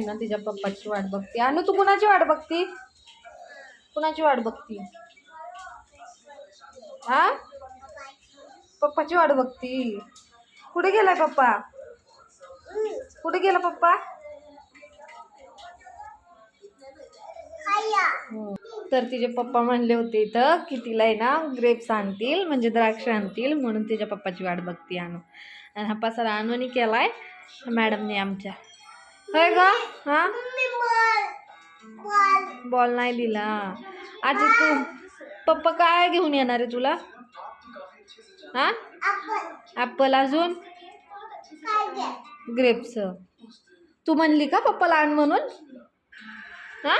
आहे ना तिच्या पप्पाची वाट बघते. अनु तू कुणाची वाट बघती? कुणाची वाट बघती? हा? पप्पाची वाट बघती. कुठे गेलाय पप्पा? कुठे गेला पप्पा. तर तिचे पप्पा म्हणले होते इथं की तिला आहे ना ग्रेप्स आणतील म्हणजे द्राक्ष आणतील म्हणून तिच्या पप्पाची वाट बघती आणू आणि हा पसारा आणून केलाय मॅडमने आमच्या. होय ग हा? बॉल नाही दिला. आजी तू पप्पा काय घेऊन येणार आहे तुला? हा? ॲपल अजून? ग्रेप्स तू म्हणली का पप्पाला आण म्हणून? हा?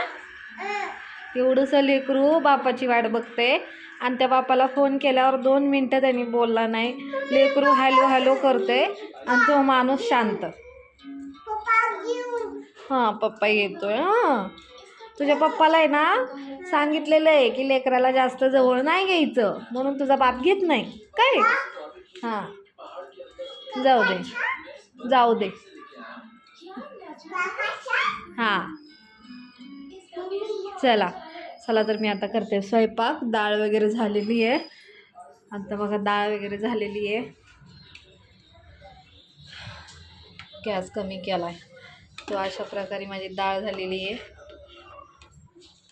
एवढंसं लेकरू बापाची वाट बघते. आणि त्या बापाला फोन केल्यावर दोन मिनटं त्यांनी बोलला नाही. लेकरू हॅलो हॅलो करते. आणि तो माणूस शांत. हां पप्पा येतोय हां. तुझ्या पप्पाला आहे ना सांगितलेलं आहे की लेकराला जास्त जवळ नाही घ्यायचं म्हणून तुझा बाप घेत नाही. काय? हां. जाऊ दे. जाऊ दे. हां. चला. चला तर मी आता करते स्वयंपाक. डाळ वगैरे झालेली आहे. आता बघा डाळ वगैरे झालेली आहे. गॅस कमी केला आहे तो अशा प्रकारे माझी डाळ झालेली आहे.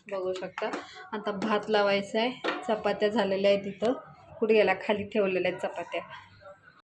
बघू शकता. आता भात लावायचा आहे. चपात्या झालेल्या आहेत तिथं कुठे गेल्या खाली ठेवलेल्या आहेत चपात्या.